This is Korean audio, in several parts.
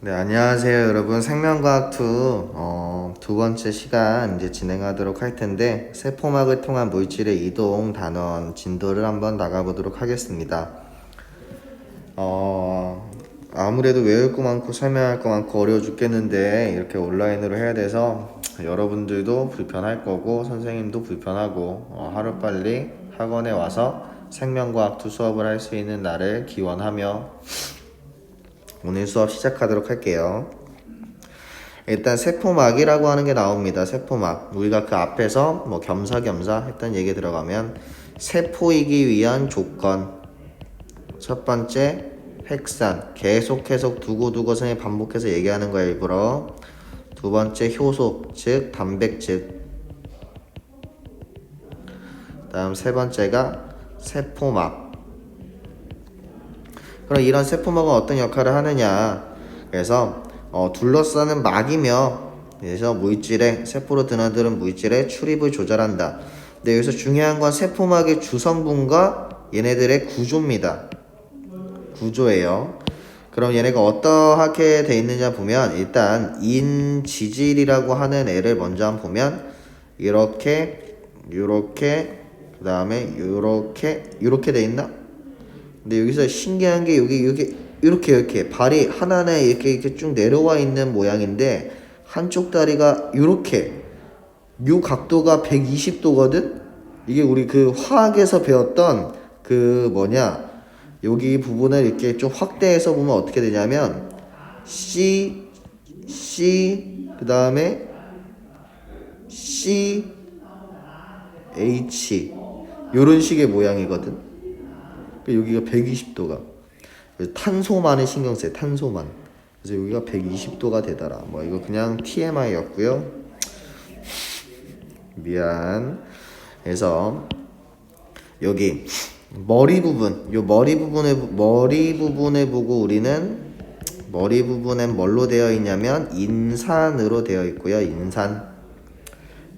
네, 안녕하세요, 여러분. 생명과학 2, 어, 두 번째 시간 이제 진행하도록 할 텐데, 세포막을 통한 물질의 이동 단원 진도를 한번 나가보도록 하겠습니다. 어, 아무래도 외울 거 많고 설명할 거 많고 어려워 죽겠는데, 이렇게 온라인으로 해야 돼서 여러분들도 불편할 거고, 선생님도 불편하고, 어, 하루빨리 학원에 와서 생명과학 2 수업을 할 수 있는 날을 기원하며, 오늘 수업 시작하도록 할게요. 일단 세포막이라고 하는 게 나옵니다. 세포막. 우리가 그 앞에서 뭐 겸사겸사 했던 얘기 들어가면 세포이기 위한 조건. 첫 번째 핵산. 계속 계속 두고 두고서 반복해서 얘기하는 거야 일부러. 두 번째 효소, 즉 단백질. 다음 세 번째가 세포막. 그럼 이런 세포막은 어떤 역할을 하느냐? 그래서 어, 둘러싸는 막이며 그래서 물질에 세포로 드나드는 물질의 출입을 조절한다. 근데 여기서 중요한 건 세포막의 주성분과 얘네들의 구조입니다. 구조예요. 그럼 얘네가 어떻게 돼 있느냐 보면 일단 인지질이라고 하는 애를 먼저 한번 보면 이렇게 이렇게 그 다음에 이렇게 이렇게 돼 있나? 근데 여기서 신기한 게 여기 여기 이렇게 이렇게 발이 하나에 이렇게 이렇게 쭉 내려와 있는 모양인데 한쪽 다리가 이렇게 요 각도가 120도거든. 이게 우리 그 화학에서 배웠던 그 뭐냐 여기 부분을 이렇게 좀 확대해서 보면 어떻게 되냐면 C C 그 다음에 C H 요런 식의 모양이거든. 그 여기가 120도가. 탄소만을 신경 써요 탄소만. 그래서 여기가 120도가 되더라. 뭐 이거 그냥 TMI였고요. 미안. 그래서 여기 머리 부분 요 머리 부분에 머리 부분에 보고 우리는 머리 부분엔 뭘로 되어 있냐면 인산으로 되어 있고요. 인산.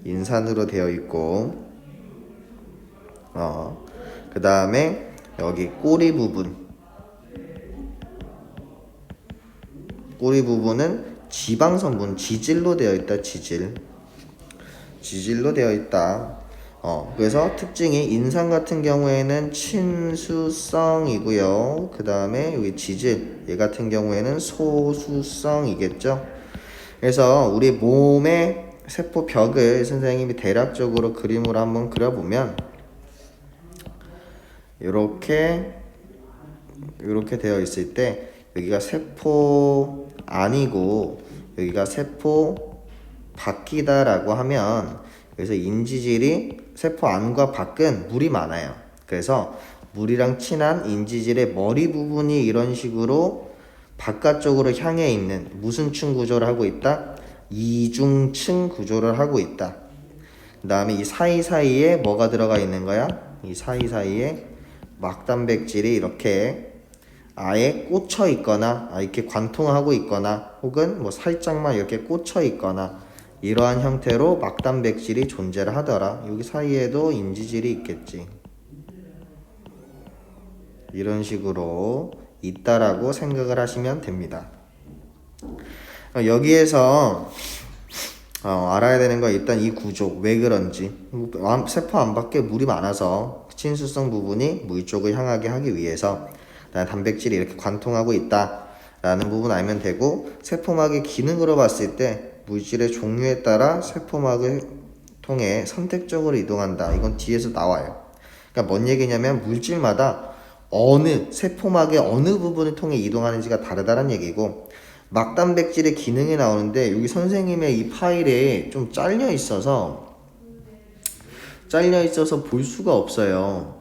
인산으로 되어 있고. 어 그 다음에 여기 꼬리 부분. 꼬리 부분은 지방 성분 지질로 되어 있다 지질. 지질로 되어 있다. 어 그래서 특징이 인산 같은 경우에는 친수성이고요. 그 다음에 여기 지질 얘 같은 경우에는 소수성이겠죠. 그래서 우리 몸의 세포 벽을 선생님이 대략적으로 그림으로 한번 그려보면 이렇게 이렇게 되어 있을 때 여기가 세포 아니고 여기가 세포 밖이다라고 하면 그래서 인지질이 세포 안과 밖은 물이 많아요. 그래서 물이랑 친한 인지질의 머리 부분이 이런 식으로 바깥쪽으로 향해 있는 무슨 층 구조를 하고 있다? 이중층 구조를 하고 있다. 그 다음에 이 사이사이에 뭐가 들어가 있는 거야? 이 사이사이에 막단백질이 이렇게 아예 꽂혀 있거나 아, 이렇게 관통하고 있거나 혹은 뭐 살짝만 이렇게 꽂혀 있거나 이러한 형태로 막단백질이 존재를 하더라. 여기 사이에도 인지질이 있겠지. 이런 식으로 있다라고 생각을 하시면 됩니다. 어, 여기에서 어, 알아야 되는 건 일단 이 구조 왜 그런지 세포 안밖에 물이 많아서 친수성 부분이 물 쪽을 향하게 하기 위해서 단백질이 이렇게 관통하고 있다 라는 부분 알면 되고 세포막의 기능으로 봤을 때 물질의 종류에 따라 세포막을 통해 선택적으로 이동한다. 이건 뒤에서 나와요. 그러니까 뭔 얘기냐면 물질마다 어느 세포막의 어느 부분을 통해 이동하는지가 다르다는 얘기고 막단백질의 기능이 나오는데 여기 선생님의 이 파일에 좀 잘려 있어서 잘려 있어서 볼 수가 없어요.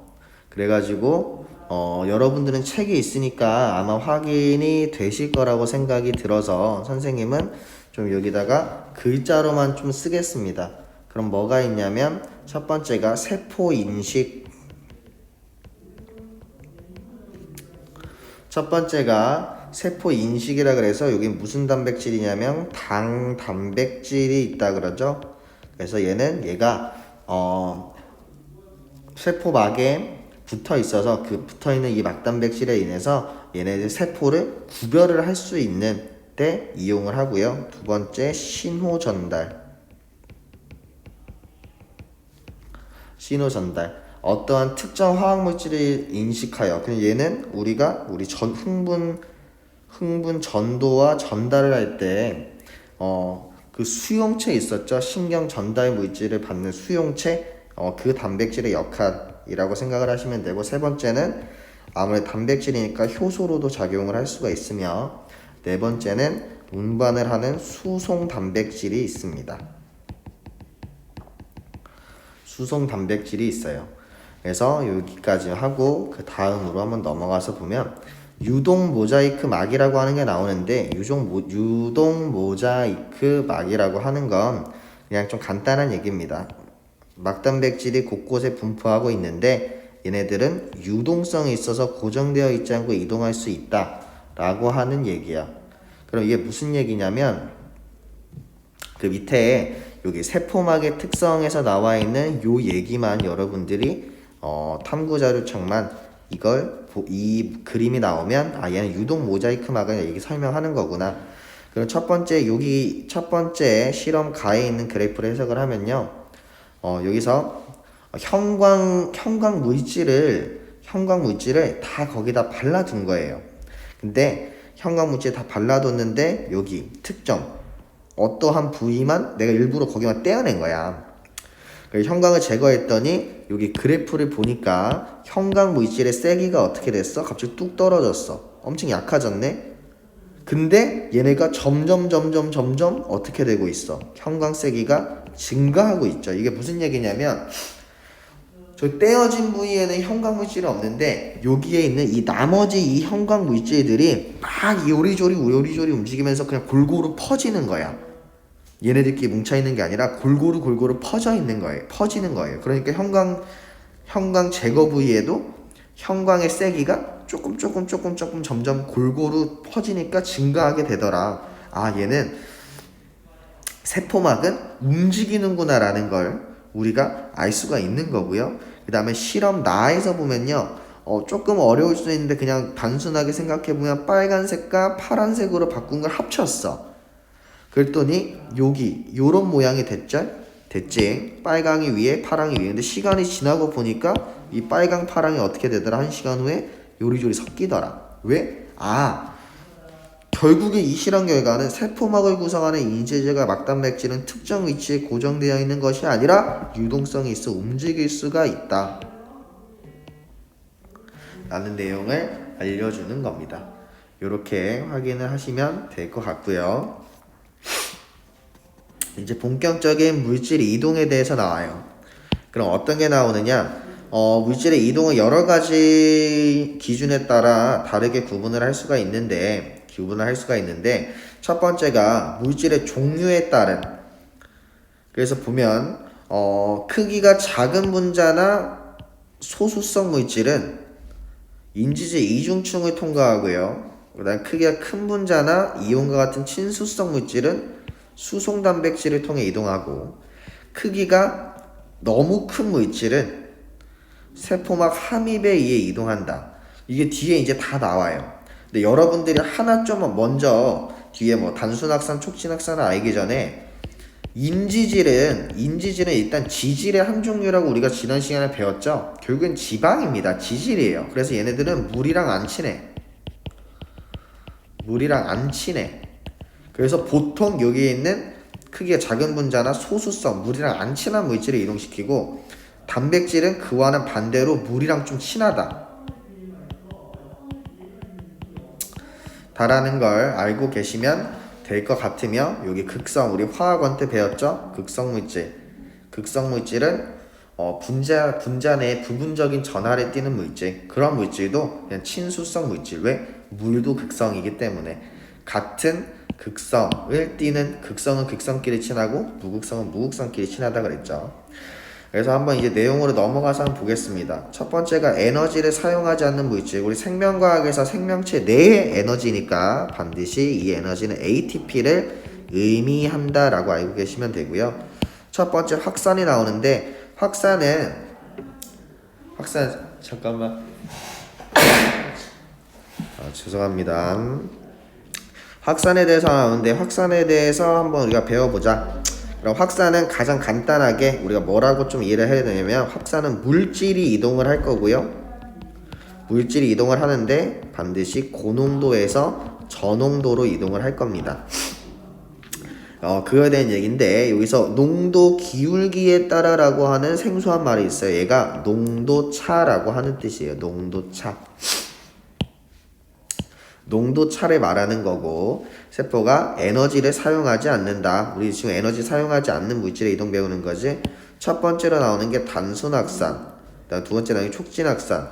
그래가지고 어, 여러분들은 책이 있으니까 아마 확인이 되실 거라고 생각이 들어서 선생님은 좀 여기다가 글자로만 좀 쓰겠습니다. 그럼 뭐가 있냐면 첫 번째가 세포 인식 첫 번째가 세포 인식이라 그래서 여기 무슨 단백질이냐면 당 단백질이 있다 그러죠. 그래서 얘는 얘가 어 세포막에 붙어 있어서 그 붙어 있는 이 막단백질에 인해서 얘네들 세포를 구별을 할 수 있는 때 이용을 하고요. 두 번째 신호 전달. 신호 전달. 어떠한 특정 화학 물질을 인식하여 그냥 얘는 우리가 우리 전 흥분 흥분 전도와 전달을 할 때 어 그 수용체 있었죠 신경 전달 물질을 받는 수용체 어 그 단백질의 역할이라고 생각을 하시면 되고 세 번째는 아무래도 단백질이니까 효소로도 작용을 할 수가 있으며 네 번째는 운반을 하는 수송 단백질이 있습니다. 수송 단백질이 있어요. 그래서 여기까지 하고 그 다음으로 한번 넘어가서 보면 유동 모자이크 막이라고 하는 게 나오는데 유동 모, 유동 모자이크 막이라고 하는 건 그냥 좀 간단한 얘기입니다. 막 단백질이 곳곳에 분포하고 있는데 얘네들은 유동성이 있어서 고정되어 있지 않고 이동할 수 있다 라고 하는 얘기야. 그럼 이게 무슨 얘기냐면 그 밑에 여기 세포막의 특성에서 나와 있는 요 얘기만 여러분들이 어, 탐구 자료책만 이걸 보- 이 그림이 나오면 아 얘는 유동 모자이크 막을 여기 설명하는 거구나. 그럼 첫 번째 여기 첫 번째 실험 가에 있는 그래프를 해석을 하면요. 어, 여기서 형광 형광 물질을 형광 물질을 다 거기다 발라둔 거예요. 근데 형광 물질 다 발라뒀는데 여기 특정 어떠한 부위만 내가 일부러 거기만 떼어낸 거야. 그래서 형광을 제거했더니 여기 그래프를 보니까 형광 물질의 세기가 어떻게 됐어? 갑자기 뚝 떨어졌어. 엄청 약해졌네. 근데 얘네가 점점 점점 점점 어떻게 되고 있어? 형광 세기가 증가하고 있죠. 이게 무슨 얘기냐면 저 떼어진 부위에는 형광 물질이 없는데 여기에 있는 이 나머지 이 형광 물질들이 막 요리조리 요리조리 움직이면서 그냥 골고루 퍼지는 거야. 얘네들끼리 뭉쳐 있는 게 아니라 골고루 골고루 퍼져 있는 거예요. 퍼지는 거예요. 그러니까 형광 형광 제거 부위에도 형광의 세기가 조금 조금 조금 조금 점점 골고루 퍼지니까 증가하게 되더라. 아 얘는 세포막은 움직이는구나라는 걸 우리가 알 수가 있는 거고요. 그 다음에 실험 나에서 보면요. 어, 조금 어려울 수 있는데 그냥 단순하게 생각해 보면 빨간색과 파란색으로 바꾼 걸 합쳤어. 그랬더니 여기 요런 모양이 됐죠? 됐지? 빨강이 위에 파랑이 위에 근데 시간이 지나고 보니까 이 빨강 파랑이 어떻게 되더라? 한 시간 후에 요리조리 섞이더라 왜? 아 결국에 이 실험 결과는 세포막을 구성하는 인체제가 막단백질은 특정 위치에 고정되어 있는 것이 아니라 유동성이 있어 움직일 수가 있다 라는 내용을 알려주는 겁니다 이렇게 확인을 하시면 될 것 같고요 이제 본격적인 물질 이동에 대해서 나와요. 그럼 어떤 게 나오느냐? 어, 물질의 이동은 여러 가지 기준에 따라 다르게 구분을 할 수가 있는데, 구분을 할 수가 있는데, 첫 번째가 물질의 종류에 따른. 그래서 보면, 어, 크기가 작은 분자나 소수성 물질은 인지제 이중층을 통과하고요. 그다음 크기가 큰 분자나 이온과 같은 친수성 물질은 수송 단백질을 통해 이동하고 크기가 너무 큰 물질은 세포막 함입에 의해 이동한다. 이게 뒤에 이제 다 나와요. 근데 여러분들이 하나 좀 먼저 뒤에 뭐 단순학산, 촉진학산을 알기 전에 인지질은 인지질은 일단 지질의 한 종류라고 우리가 지난 시간에 배웠죠. 결국엔 지방입니다. 지질이에요. 그래서 얘네들은 물이랑 안 친해. 물이랑 안 친해. 그래서 보통 여기에 있는 크기가 작은 분자나 소수성, 물이랑 안 친한 물질을 이동시키고 단백질은 그와는 반대로 물이랑 좀 친하다. 다라는 걸 알고 계시면 될 것 같으며 여기 극성 우리 화학원 때 배웠죠? 극성 물질. 극성 물질은 어, 분자 분자 내 부분적인 전하를 띠는 물질. 그런 물질도 그냥 친수성 물질. 왜? 물도 극성이기 때문에 같은 극성을 띠는 극성은 극성끼리 친하고 무극성은 무극성끼리 친하다 그랬죠. 그래서 한번 이제 내용으로 넘어가서 한번 보겠습니다. 첫 번째가 에너지를 사용하지 않는 물질. 우리 생명과학에서 생명체 내의 에너지니까 반드시 이 에너지는 ATP를 의미한다라고 알고 계시면 되고요. 첫 번째 확산이 나오는데 확산은 확산 잠깐만 아, 죄송합니다. 확산에 대해서 나오는데 확산에 대해서 한번 우리가 배워보자. 그럼 확산은 가장 간단하게 우리가 뭐라고 좀 이해를 해야 되냐면 확산은 물질이 이동을 할 거고요. 물질이 이동을 하는데 반드시 고농도에서 저농도로 이동을 할 겁니다. 어, 그거에 대한 얘기인데 여기서 농도 기울기에 따라라고 하는 생소한 말이 있어요. 얘가 농도 차라고 하는 뜻이에요. 농도 차. 농도 차를 말하는 거고 세포가 에너지를 사용하지 않는다. 우리 지금 에너지 사용하지 않는 물질의 이동 배우는 거지. 첫 번째로 나오는 게 단순 확산. 그다음 두 번째 나오는 게 촉진 확산.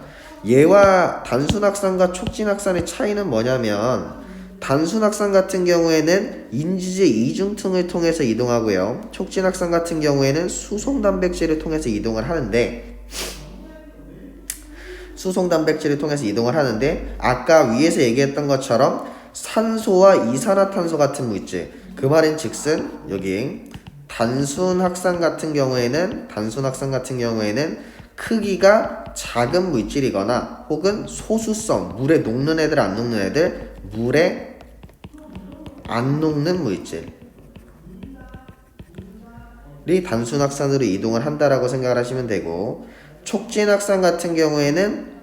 얘와 단순 확산과 촉진 확산의 차이는 뭐냐면 단순 확산 같은 경우에는 인지제 이중층을 통해서 이동하고요. 촉진 확산 같은 경우에는 수송 단백질을 통해서 이동을 하는데 수송 단백질을 통해서 이동을 하는데 아까 위에서 얘기했던 것처럼 산소와 이산화탄소 같은 물질 그 말인 즉슨 여기 단순 확산 같은 경우에는 단순 확산 같은 경우에는 크기가 작은 물질이거나 혹은 소수성 물에 녹는 애들 안 녹는 애들 물에 안 녹는 물질이 단순 확산으로 이동을 한다라고 생각을 하시면 되고 촉진 확산 같은 경우에는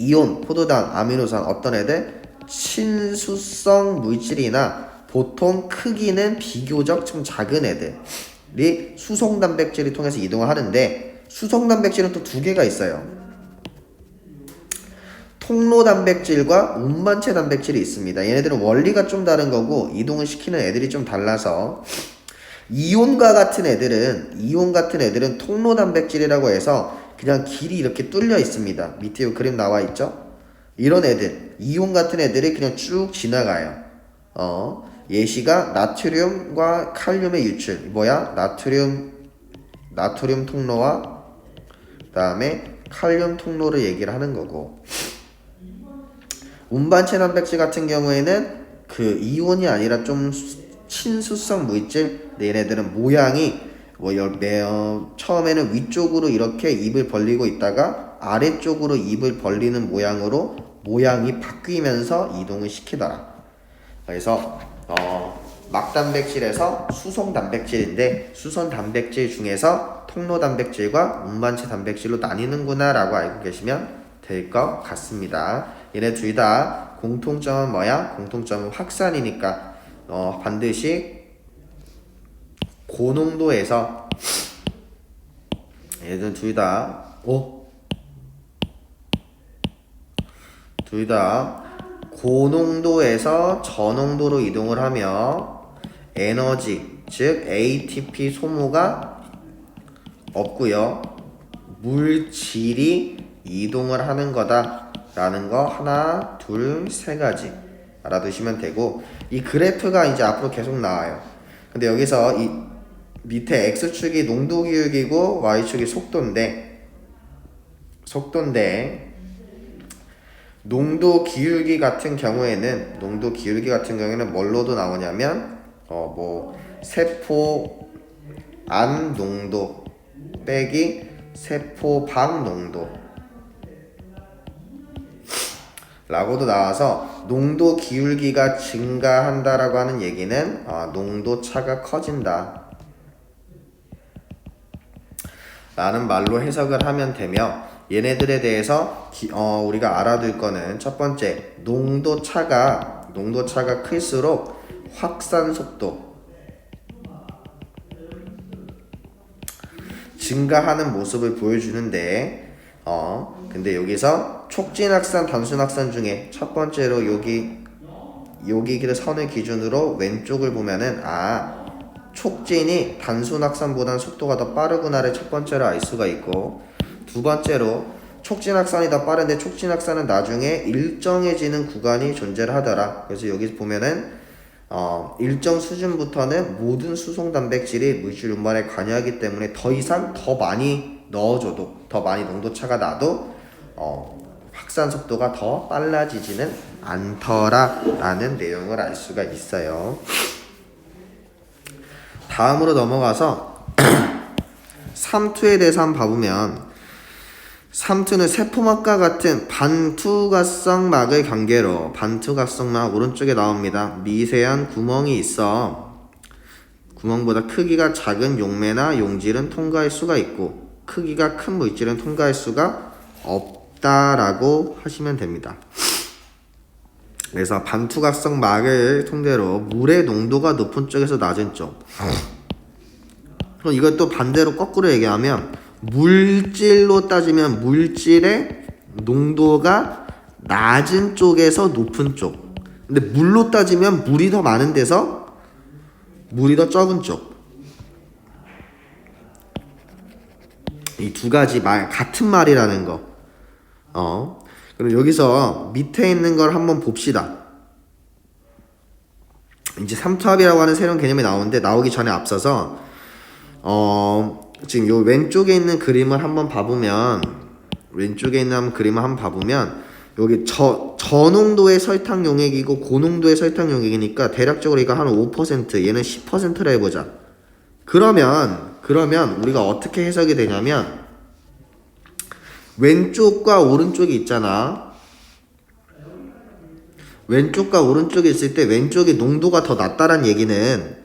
이온, 포도당, 아미노산 어떤 애들 친수성 물질이나 보통 크기는 비교적 좀 작은 애들이 수송 단백질을 통해서 이동을 하는데 수송 단백질은 또 두 개가 있어요. 통로 단백질과 운반체 단백질이 있습니다. 얘네들은 원리가 좀 다른 거고 이동을 시키는 애들이 좀 달라서 이온과 같은 애들은 이온 같은 애들은 통로 단백질이라고 해서 그냥 길이 이렇게 뚫려 있습니다. 밑에 요 그림 나와 있죠? 이런 애들 이온 같은 애들이 그냥 쭉 지나가요. 어 예시가 나트륨과 칼륨의 유출 뭐야? 나트륨 나트륨 통로와 그다음에 칼륨 통로를 얘기를 하는 거고 운반체 단백질 같은 경우에는 그 이온이 아니라 좀 친수성 물질 얘네들은 모양이 뭐 어, 처음에는 위쪽으로 이렇게 입을 벌리고 있다가 아래쪽으로 입을 벌리는 모양으로 모양이 바뀌면서 이동을 시키더라. 그래서 어, 막단백질에서 수송 단백질인데 수선 단백질 중에서 통로 단백질과 운반체 단백질로 나뉘는구나라고 알고 계시면 될 것 같습니다. 얘네 둘 다 공통점은 뭐야? 공통점은 확산이니까 어, 반드시 고농도에서 얘들 둘다 오? 둘 다 고농도에서 저농도로 이동을 하며 에너지 즉 ATP 소모가 없고요 물질이 이동을 하는 거다 라는 거 하나 둘 세 가지 알아두시면 되고 이 그래프가 이제 앞으로 계속 나와요 근데 여기서 이 밑에 x축이 농도 기울기고 y축이 속도인데 속도인데 농도 기울기 같은 경우에는 농도 기울기 같은 경우에는 뭘로도 나오냐면 어 뭐 세포 안 농도 빼기 세포 밖 농도 라고도 나와서 농도 기울기가 증가한다라고 하는 얘기는 어, 농도 차가 커진다 라는 말로 해석을 하면 되며 얘네들에 대해서 기, 어, 우리가 알아둘 거는 첫 번째 농도 차가 농도 차가 클수록 확산 속도. 증가하는 모습을 보여주는데 어 근데 여기서 촉진 확산 단순 확산 중에 첫 번째로 여기 여기 그 선을 기준으로 왼쪽을 보면은 아 촉진이 단순 확산보다는 속도가 더 빠르구나를 첫 번째로 알 수가 있고 두 번째로 촉진 확산이 더 빠른데 촉진 확산은 나중에 일정해지는 구간이 존재를 하더라. 그래서 여기 보면은 어, 일정 수준부터는 모든 수송 단백질이 물질 운반에 관여하기 때문에 더 이상 더 많이 넣어줘도 더 많이 농도 차가 나도 어, 확산 속도가 더 빨라지지는 않더라라는 내용을 알 수가 있어요. 다음으로 넘어가서 3투에 대해서 한번 봐보면 삼투는 세포막과 같은 반투각성막의 관계로 반투각성막 오른쪽에 나옵니다. 미세한 구멍이 있어 구멍보다 크기가 작은 용매나 용질은 통과할 수가 있고 크기가 큰 물질은 통과할 수가 없다라고 하시면 됩니다. 그래서 반투각성 막을 통대로 물의 농도가 높은 쪽에서 낮은 쪽. 그럼 이것도 반대로 거꾸로 얘기하면 물질로 따지면 물질의 농도가 낮은 쪽에서 높은 쪽. 근데 물로 따지면 물이 더 많은 데서 물이 더 적은 쪽. 이 두 가지 말 같은 말이라는 거. 어. 그럼 여기서 밑에 있는 걸 한번 봅시다. 이제 삼투압이라고 하는 새로운 개념이 나오는데 나오기 전에 앞서서 어 지금 요 왼쪽에 있는 그림을 한번 봐보면 왼쪽에 있는 그림을 한번 봐보면 여기 저 저농도의 설탕 용액이고 고농도의 설탕 용액이니까 대략적으로 이거 한 5% 얘는 10%라 해보자. 그러면 그러면 우리가 어떻게 해석이 되냐면 왼쪽과 오른쪽이 있잖아. 왼쪽과 오른쪽이 있을 때 왼쪽이 농도가 더 낮다란 얘기는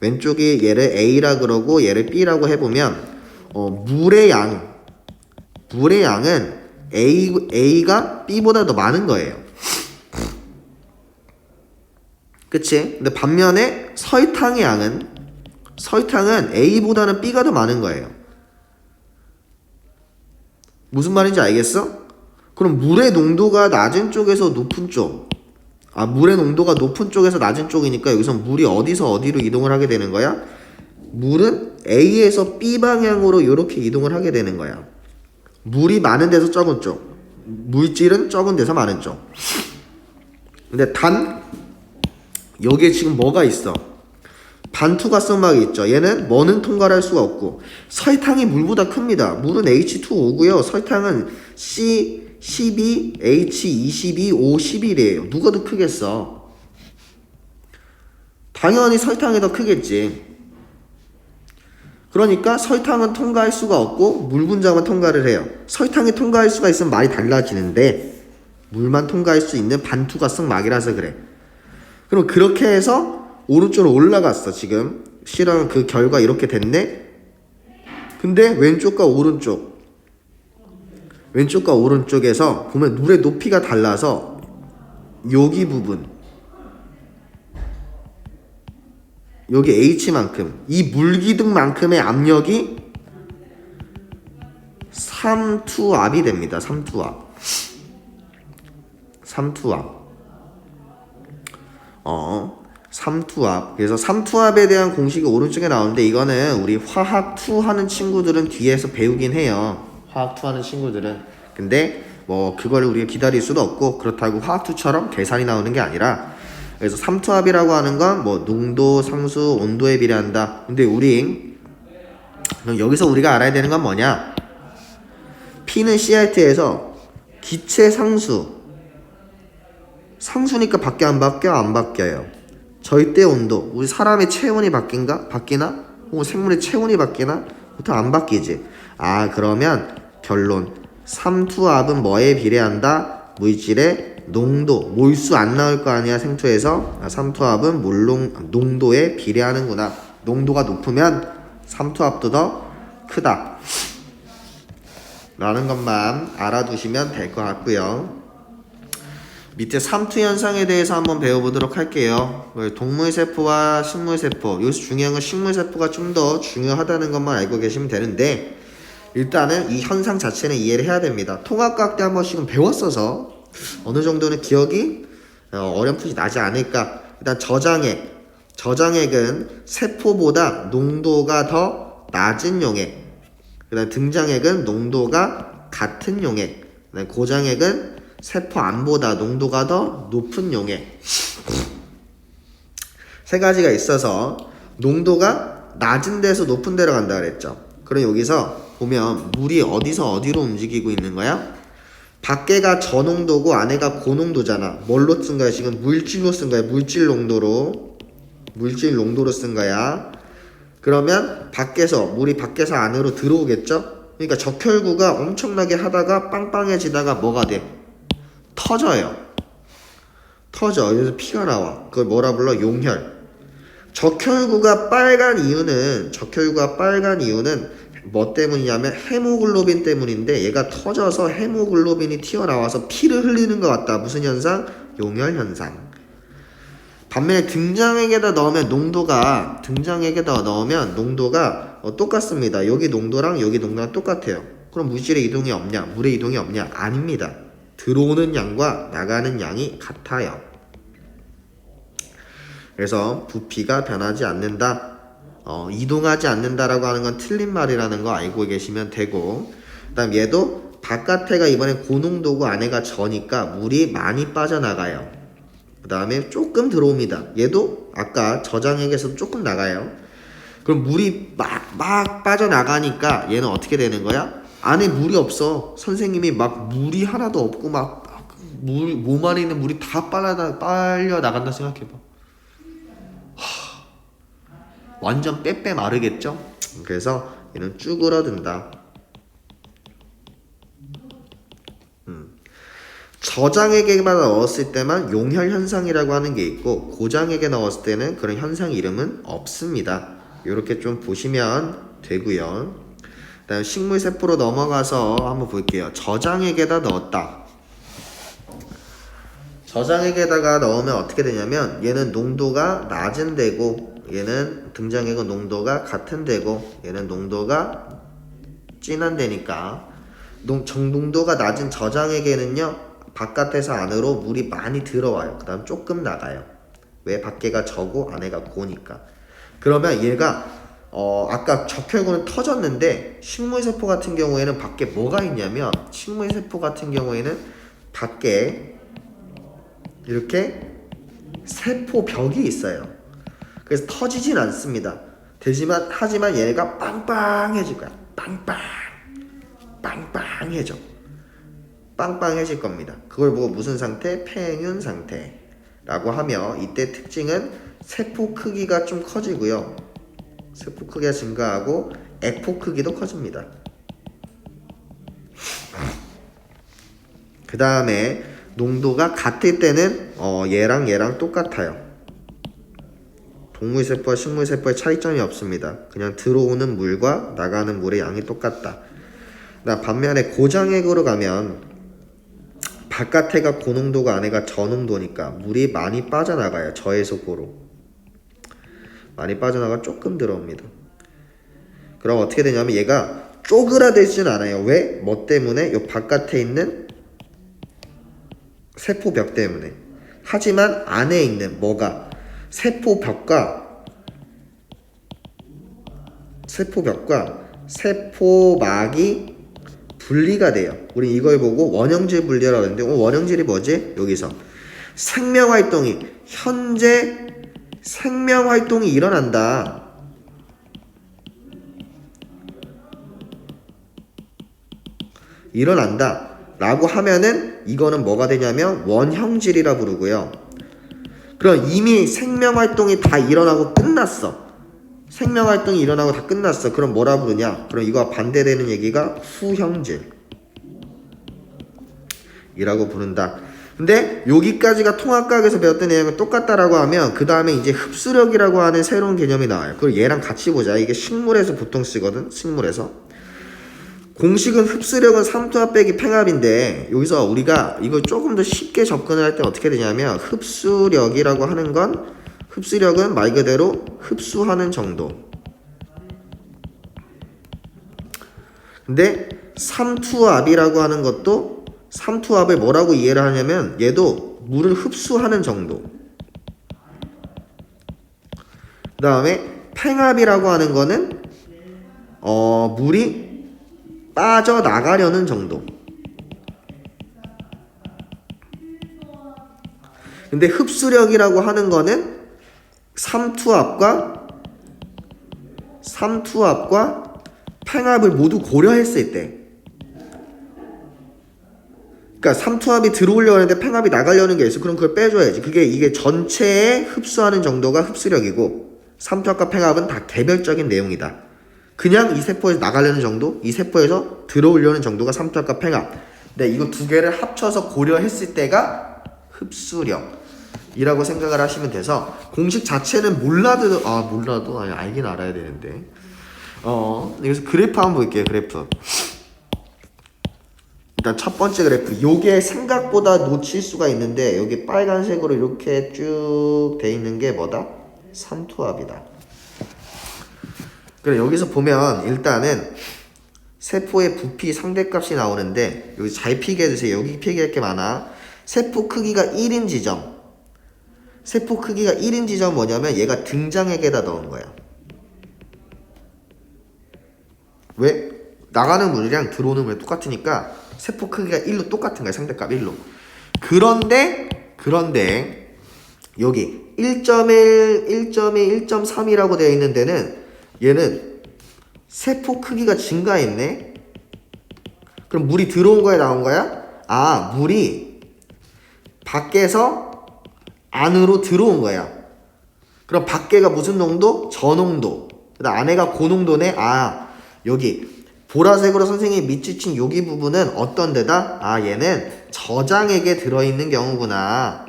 왼쪽이 얘를 A라 그러고 얘를 B라고 해보면 어, 물의 양 물의 양은 A, A가 B보다 더 많은 거예요. 그치? 근데 반면에 설탕의 양은 설탕은 A보다는 B가 더 많은 거예요. 무슨 말인지 알겠어? 그럼 물의 농도가 낮은 쪽에서 높은 쪽. 아, 물의 농도가 높은 쪽에서 낮은 쪽이니까 여기서 물이 어디서 어디로 이동을 하게 되는 거야? 물은 A에서 B 방향으로 이렇게 이동을 하게 되는 거야. 물이 많은 데서 적은 쪽. 물질은 적은 데서 많은 쪽. 근데 단 여기에 지금 뭐가 있어? 반투과성막이 있죠. 얘는 뭐는 통과를 할 수가 없고 설탕이 물보다 큽니다. 물은 H2O고요. 설탕은 C 12, H 22, O 11이에요. 누가 더 크겠어? 당연히 설탕이 더 크겠지. 그러니까 설탕은 통과할 수가 없고 물 분자만 통과를 해요. 설탕이 통과할 수가 있으면 말이 달라지는데 물만 통과할 수 있는 반투과성 막이라서 그래. 그럼 그렇게 해서 오른쪽으로 올라갔어 지금. 실험 그 결과 이렇게 됐네. 근데 왼쪽과 오른쪽. 왼쪽과 오른쪽에서 보면 물의 높이가 달라서 여기 부분. 여기 H만큼. 이 물기둥만큼의 압력이 3투압이 됩니다. 3투압. 3투압. 어 3투압 그래서 3투압에 대한 공식이 오른쪽에 나오는데 이거는 우리 화학 2 하는 친구들은 뒤에서 배우긴 해요. 화학 2 하는 친구들은 근데 뭐 그걸 우리가 기다릴 수도 없고 그렇다고 화학 2처럼 계산이 나오는 게 아니라 그래서 삼투압이라고 하는 건 뭐 농도, 상수, 온도에 비례한다. 근데 우리 여기서 우리가 알아야 되는 건 뭐냐? P는 CRT에서 기체 상수 상수니까 밖에 안 바뀌어 안 바뀌어요. 절대 온도 우리 사람의 체온이 바뀐가? 바뀌나? 혹은 생물의 체온이 바뀌나? 보통 안 바뀌지. 아 그러면 결론 삼투압은 뭐에 비례한다? 물질의 농도 몰수 안 나올 거 아니야 생투에서 아, 삼투압은 물농 농도에 비례하는구나 농도가 높으면 삼투압도 더 크다 라는 것만 알아두시면 될 것 같고요 밑에 삼투 현상에 대해서 한번 배워보도록 할게요 동물 세포와 식물 세포 여기서 중요한 건 식물 세포가 좀 더 중요하다는 것만 알고 계시면 되는데 일단은 이 현상 자체는 이해를 해야 됩니다 통합과학 때 한 번씩은 배웠어서 어느 정도는 기억이 어, 어렴풋이 나지 않을까. 일단 저장액. 저장액은 세포보다 농도가 더 낮은 용액. 그다음 등장액은 농도가 같은 용액. 고장액은 세포 안보다 농도가 더 높은 용액. 세 가지가 있어서 농도가 낮은 데서 높은 데로 간다 그랬죠. 그럼 여기서 보면 물이 어디서 어디로 움직이고 있는 거야? 밖에가 저농도고 안에가 고농도잖아. 뭘로 쓴 거야? 지금 물질로 쓴 거야. 물질 농도로. 물질 농도로 쓴 거야. 그러면 밖에서 물이 밖에서 안으로 들어오겠죠? 그러니까 적혈구가 엄청나게 하다가 빵빵해지다가 뭐가 돼? 터져요. 터져. 여기서 피가 나와. 그걸 뭐라 불러? 용혈. 적혈구가 빨간 이유는 적혈구가 빨간 이유는 뭐 때문이냐면 헤모글로빈 때문인데 얘가 터져서 헤모글로빈이 튀어나와서 피를 흘리는 것 같다. 무슨 현상? 용혈 현상. 반면에 등장액에다 넣으면 농도가 등장액에다 넣으면 농도가 어, 똑같습니다. 여기 농도랑 여기 농도랑 똑같아요. 그럼 물질의 이동이 없냐? 물의 이동이 없냐? 아닙니다. 들어오는 양과 나가는 양이 같아요. 그래서 부피가 변하지 않는다. 어, 이동하지 않는다라고 하는 건 틀린 말이라는 거 알고 계시면 되고 그다음 얘도 바깥에가 이번엔 고농도고 안에가 저니까 물이 많이 빠져나가요. 그 다음에 조금 들어옵니다. 얘도 아까 저장액에서 조금 나가요. 그럼 물이 막, 막 빠져나가니까 얘는 어떻게 되는 거야? 안에 물이 없어. 선생님이 막 물이 하나도 없고 막, 물, 몸 안에 있는 물이 다 빨려, 빨려 나간다 생각해봐. 하, 완전 빼빼 마르겠죠? 그래서 얘는 쭈그러든다. 저장액에만 넣었을 때만 용혈 현상이라고 하는 게 있고 고장액에 넣었을 때는 그런 현상 이름은 없습니다. 이렇게 좀 보시면 되고요. 그다음 식물 세포로 넘어가서 한번 볼게요. 저장액에다 넣었다. 저장액에다가 넣으면 어떻게 되냐면 얘는 농도가 낮은 데고 얘는 등장액은 농도가 같은 데고 얘는 농도가 진한 데니까 농, 정농도가 낮은 저장액에는요 바깥에서 안으로 물이 많이 들어와요. 그 다음 조금 나가요. 왜 밖에가 저고 안에가 고니까. 그러면 얘가 어 아까 적혈구는 터졌는데 식물세포 같은 경우에는 밖에 뭐가 있냐면 식물세포 같은 경우에는 밖에 이렇게 세포벽이 있어요. 그래서 터지진 않습니다. 되지만 하지만 얘가 빵빵해질 거야. 빵빵 빵빵해져. 빵빵해질 겁니다. 그걸 보고 무슨 상태? 폐균 상태라고 하며 이때 특징은 세포 크기가 좀 커지고요. 세포 크기가 증가하고 액포 크기도 커집니다. 그 다음에 농도가 같을 때는 어, 얘랑 얘랑 똑같아요. 동물 세포와 식물 세포의 차이점이 없습니다. 그냥 들어오는 물과 나가는 물의 양이 똑같다. 나 반면에 고장액으로 가면 바깥에가 고농도가 안에가 저농도니까 물이 많이 빠져나가요. 고로. 많이 빠져나가 조금 들어옵니다. 그럼 어떻게 되냐면 얘가 쪼그라들지는 않아요. 왜? 뭐 때문에? 요 바깥에 있는 세포벽 때문에. 하지만 안에 있는 뭐가 세포벽과 세포벽과 세포막이 분리가 돼요. 우리 이걸 보고 원형질 분리라고 하는데 어, 원형질이 뭐지? 여기서 생명 활동이 현재 생명 활동이 일어난다. 일어난다. 라고 하면은 이거는 뭐가 되냐면 원형질이라 부르고요. 그럼 이미 생명 활동이 다 일어나고 끝났어. 생명 활동이 일어나고 다 끝났어. 그럼 뭐라 부르냐? 그럼 이거와 반대되는 얘기가 후형질. 이라고 부른다. 근데 여기까지가 통합과학에서 배웠던 내용은 똑같다라고 하면 그 다음에 이제 흡수력이라고 하는 새로운 개념이 나와요. 그걸 얘랑 같이 보자. 이게 식물에서 보통 쓰거든. 식물에서. 공식은 흡수력은 삼투압 빼기 팽합인데 여기서 우리가 이걸 조금 더 쉽게 접근을 할 때 어떻게 되냐면 흡수력이라고 하는 건 흡수력은 말 그대로 흡수하는 정도. 근데 삼투압이라고 하는 것도 삼투압을 뭐라고 이해를 하냐면 얘도 물을 흡수하는 정도. 그 다음에 팽압이라고 하는 거는 어 물이 빠져나가려는 정도. 근데 흡수력이라고 하는 거는 삼투압과 삼투압과 팽압을 모두 고려했을 때 그러니까 삼투압이 들어오려고 하는데 팽압이 나가려는 게 있어. 그럼 그걸 빼줘야지. 그게 이게 전체에 흡수하는 정도가 흡수력이고 삼투압과 팽압은 다 개별적인 내용이다. 그냥 이 세포에서 나가려는 정도, 이 세포에서 들어오려는 정도가 삼투압과 팽압. 네, 이거 두 개를 합쳐서 고려했을 때가 흡수력이라고 생각을 하시면 돼서 공식 자체는 몰라도 아 몰라도 아니, 알긴 알아야 되는데. 어, 그래서 그래프 한번 볼게요. 그래프. 일단 첫 번째 그래프. 요게 생각보다 놓칠 수가 있는데 여기 빨간색으로 이렇게 쭉 돼 있는 게 뭐다? 삼투압이다. 그래 여기서 보면 일단은 세포의 부피 상대값이 나오는데 여기 잘 피게 해주세요. 여기 피게 할게 많아. 세포 크기가 1인 지점. 세포 크기가 1인 지점 뭐냐면 얘가 등장액에다 넣은 거야. 왜? 나가는 물이랑 들어오는 물이 똑같으니까 세포 크기가 1로 똑같은 거야. 상대값 1로. 그런데 그런데 여기 1.1, 1.2, 1.3이라고 되어 있는 데는 얘는 세포 크기가 증가했네. 그럼 물이 들어온 거야, 나온 거야? 아, 물이 밖에서 안으로 들어온 거야. 그럼 밖에가 무슨 농도? 저농도. 그다음 안에가 고농도네. 아, 여기 보라색으로 선생님이 밑지친 여기 부분은 어떤 데다? 아, 얘는 저장액에 들어있는 경우구나.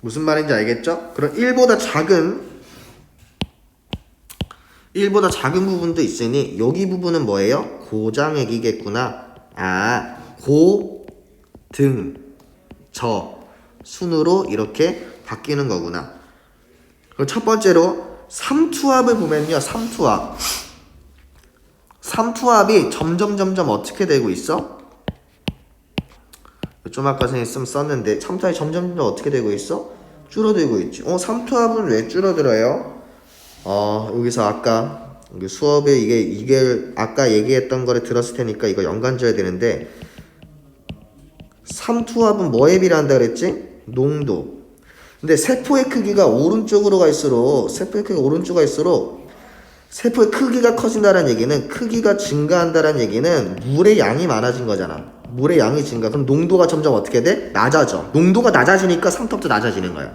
무슨 말인지 알겠죠? 그럼 1보다 작은 1보다 작은 부분도 있으니 여기 부분은 뭐예요? 고장액이겠구나. 아, 고, 등, 저 순으로 이렇게 바뀌는 거구나. 첫 번째로 삼투압을 보면요. 삼투압. 삼투압이 점점 점점 어떻게 되고 있어? 좀 아까 선생님 씀 썼는데 삼투압이 점점 점점 어떻게 되고 있어? 줄어들고 있지. 어, 삼투압은 왜 줄어들어요? 어, 여기서 아까 여기 수업에 이게 이게 아까 얘기했던 거를 들었을 테니까 이거 연관 져야 되는데 삼투압은 뭐에 비례한다 그랬지? 농도. 근데 세포의 크기가 오른쪽으로 갈수록 세포의 크기가 오른쪽으로 갈수록 세포의 크기가 커진다는 얘기는 크기가 증가한다는 얘기는 물의 양이 많아진 거잖아. 물의 양이 증가. 그럼 농도가 점점 어떻게 돼? 낮아져. 농도가 낮아지니까 삼투압도 낮아지는 거야.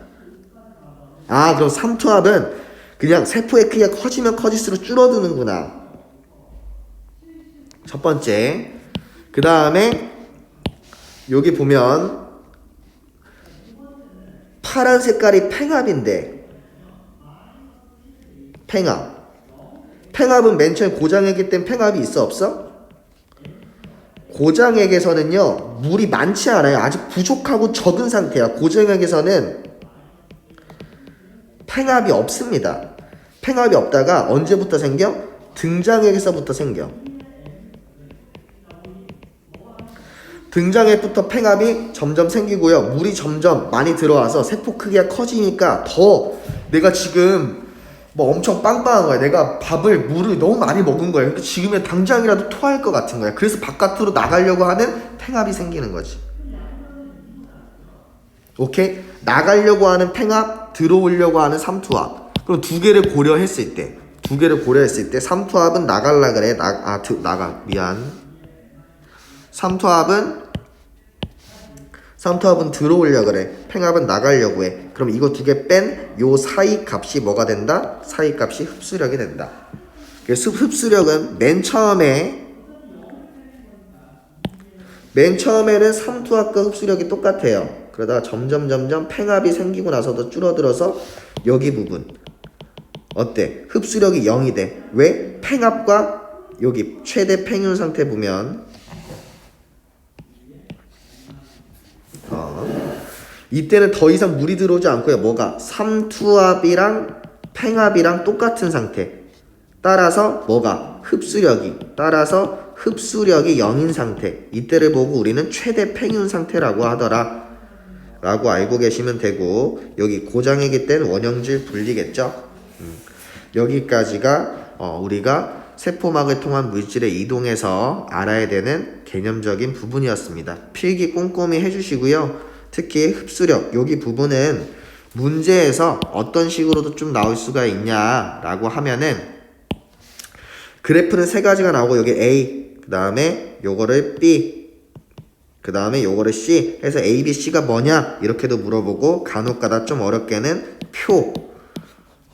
아, 그럼 삼투압은 그냥 세포의 크기가 커지면 커질수록 줄어드는구나. 첫 번째. 그 다음에 여기 보면 파란 색깔이 팽압인데 팽압. 팽압은 맨 처음에 고장액일 땐 팽압이 있어 없어? 고장액에서는요 물이 많지 않아요. 아직 부족하고 적은 상태야. 고장액에서는 팽압이 없습니다. 팽압이 없다가 언제부터 생겨? 등장액에서부터 생겨. 등장액부터 팽압이 점점 생기고요. 물이 점점 많이 들어와서 세포 크기가 커지니까 더 내가 지금 뭐 엄청 빵빵한 거야. 내가 밥을 물을 너무 많이 먹은 거야. 그러니까 지금은 당장이라도 토할 것 같은 거야. 그래서 바깥으로 나가려고 하는 팽압이 생기는 거지. 오케이? 나가려고 하는 팽압, 들어오려고 하는 삼투압. 그럼 두 개를 고려했을 때, 두 개를 고려했을 때 삼투압은 나갈라 그래. 나, 아, 드, 나가. 미안. 삼투압은 삼투압은 들어오려 그래. 팽압은 나가려고 해. 그럼 이거 두 개 뺀 요 사이 값이 뭐가 된다? 사이 값이 흡수력이 된다. 그래서 흡수력은 맨 처음에 맨 처음에는 삼투압과 흡수력이 똑같아요. 그러다가 점점 점점 팽압이 생기고 나서도 줄어들어서 여기 부분 어때? 흡수력이 0이 돼. 왜? 팽압과 여기 최대 팽윤 상태 보면 어, 이때는 더 이상 물이 들어오지 않고요. 뭐가? 삼투압이랑 팽압이랑 똑같은 상태. 따라서 뭐가? 흡수력이. 따라서 흡수력이 0인 상태. 이때를 보고 우리는 최대 팽윤 상태라고 하더라. 라고 알고 계시면 되고 여기 고장이기 때는 원형질 분리겠죠. 음. 여기까지가 어, 우리가 세포막을 통한 물질의 이동에서 알아야 되는 개념적인 부분이었습니다. 필기 꼼꼼히 해주시고요. 특히 흡수력 여기 부분은 문제에서 어떤 식으로도 좀 나올 수가 있냐라고 하면은 그래프는 세 가지가 나오고 여기 A 그 다음에 요거를 B 그 다음에 요거를 C 해서 A, B, C가 뭐냐 이렇게도 물어보고 간혹가다 좀 어렵게는 표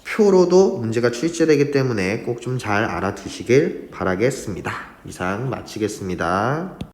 표로도 문제가 출제되기 때문에 꼭 좀 잘 알아두시길 바라겠습니다. 이상 마치겠습니다.